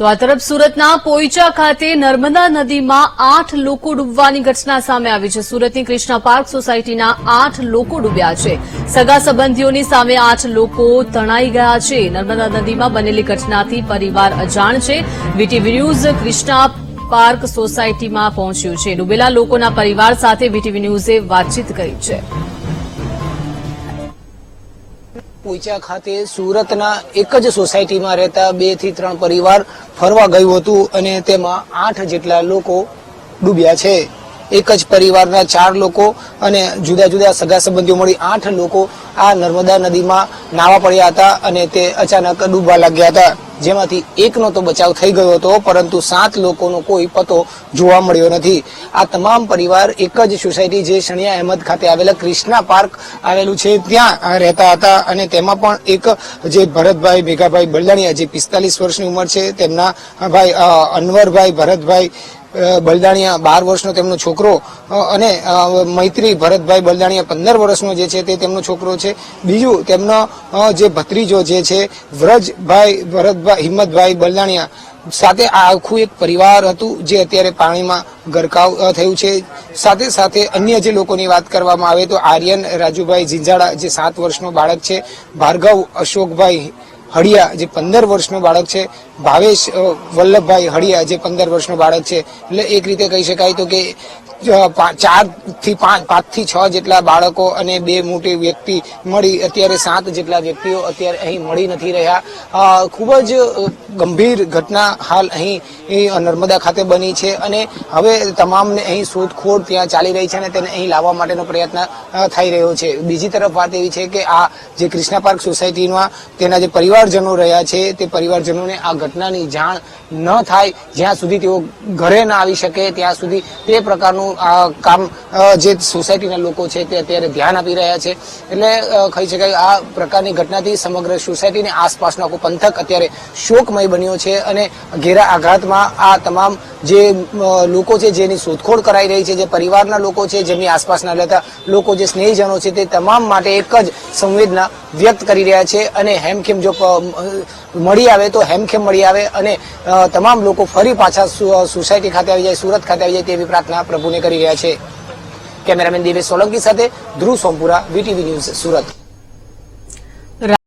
તો આ તરફ સુરતના પોઈચા ખાતે નર્મદા નદીમાં આઠ લોકો ડૂબવાની ઘટના સામે આવી છે. સુરતની કૃષ્ણા પાર્ક સોસાયટીના આઠ લોકો ડૂબ્યા છે. સગા સંબંધીઓની સામે આઠ લોકો તણાઈ ગયા છે. નર્મદા નદીમાં બનેલી ઘટનાથી પરિવાર અજાણ છે. વીટીવી ન્યૂઝ કૃષ્ણા પાર્ક સોસાયટીમાં પહોંચ્યું છે. ડૂબેલા લોકોના પરિવાર સાથે વીટીવી ન્યૂઝે વાતચીત કરી છે. પોઈચા ખાતે સુરતના એક જ સોસાયટીમાં રહેતા બેથી ત્રણ પરિવાર ફરવા ગયું હતું અને તેમાં આઠ જેટલા લોકો ડૂબ્યા છે. એક જ પરિવારના ચાર લોકો અને જુદા જુદા સગા સંબંધીઓ મળી આઠ લોકો આ નર્મદા નદીમાં નાવા પડ્યા હતા અને તે અચાનક ડૂબવા લાગ્યા હતા. જેમાંથી એકનો તો બચાવ થઈ ગયો હતો, પરંતુ સાત લોકોનો કોઈ પતો જોવા મળ્યો નથી. આ તમામ પરિવાર એક જ સોસાયટી જે શણિયા અહેમદ ખાતે આવેલા ક્રિષ્ના પાર્ક આવેલું છે, ત્યાં રહેતા હતા અને તેમાં પણ એક જે ભરતભાઈ મેઘાભાઈ બલદાણિયા જે પિસ્તાલીસ વર્ષની ઉંમર છે, તેમના ભાઈ અનવરભાઈ ભરતભાઈ બલદાણિયા બાર વર્ષનો તેમનો છોકરો અને મૈત્રી ભરતભાઈ બલદાણિયા પંદર વર્ષનો જે છે તે તેમનો છોકરો છે. બીજું તેમનો જે ભત્રીજો જે છે, વ્રજભાઈ, ભરતભાઈ, હિંમતભાઈ બલદાણિયા સાથે આખું એક પરિવાર હતું જે અત્યારે પાણીમાં ગરકાવ થયું છે. સાથે સાથે અન્ય જે લોકોની વાત કરવામાં આવે તો આર્યન, રાજુભાઈ ઝીંઝાડા જે સાત વર્ષનો બાળક છે, ભાર્ગવ, અશોકભાઈ હળિયા, જે પંદર વર્ષનું બાળક છે, ભાવેશ વલ્લભભાઈ હળિયા, જે પંદર વર્ષનું બાળક છે, એટલે એક રીતે કહી શકાય તો કે ચારથી પાંચ પાંચથી છ જેટલા બાળકો અને બે મોટી વ્યક્તિ મળી, અત્યારે સાત જેટલા વ્યક્તિઓ અત્યારે અહીં મળી નથી રહ્યા. ખૂબ જ ગંભીર ઘટના હાલ અહીં નર્મદા ખાતે બની છે અને હવે તમામને અહીં શોધખોળ ત્યાં ચાલી રહી છે અને તેને અહીં લાવવા માટેનો પ્રયત્ન થઈ રહ્યો છે. બીજી તરફ વાત એવી છે કે આ જે કૃષ્ણા પાર્ક સોસાયટીમાં તેના જે પરિવારજનો રહ્યા છે, તે પરિવારજનોને આ ઘટનાની જાણ ન થાય. જ્યાં સુધી તેઓ ઘરે ના આવી શકે, ત્યાં સુધી તે પ્રકારનું કામ જે સોસાયટીના લોકો છે તે અત્યારે ધ્યાન આપી રહ્યા છે. એટલે કહી શકાય આ પ્રકારની ઘટનાથી સમગ્ર સોસાયટીની આસપાસનો આખો પંથક અત્યારે શોકમય બન્યો છે અને ઘેરા આઘાતમાં આ તમામ જે લોકો છે જેની શોધખોળ કરાઈ રહી છે, જે પરિવારના લોકો છે, જેમની આસપાસના રહેતા લોકો, જે સ્નેહીજનો છે તે તમામ માટે એક જ સંવેદના વ્યક્ત કરી રહ્યા છે. અને હેમખેમ જો મળી આવે, તો હેમખેમ મળી આવે અને તમામ લોકો ફરી પાછા સોસાયટી ખાતે આવી જાય, સુરત ખાતે આવી જાય તેવી પ્રાર્થના પ્રભુને કરી રહ્યા છે. કેમેરામેન દિવેશ સોલંકી સાથે ધ્રુવ સોમપુરા, વીટીવી ન્યૂઝ સુરત.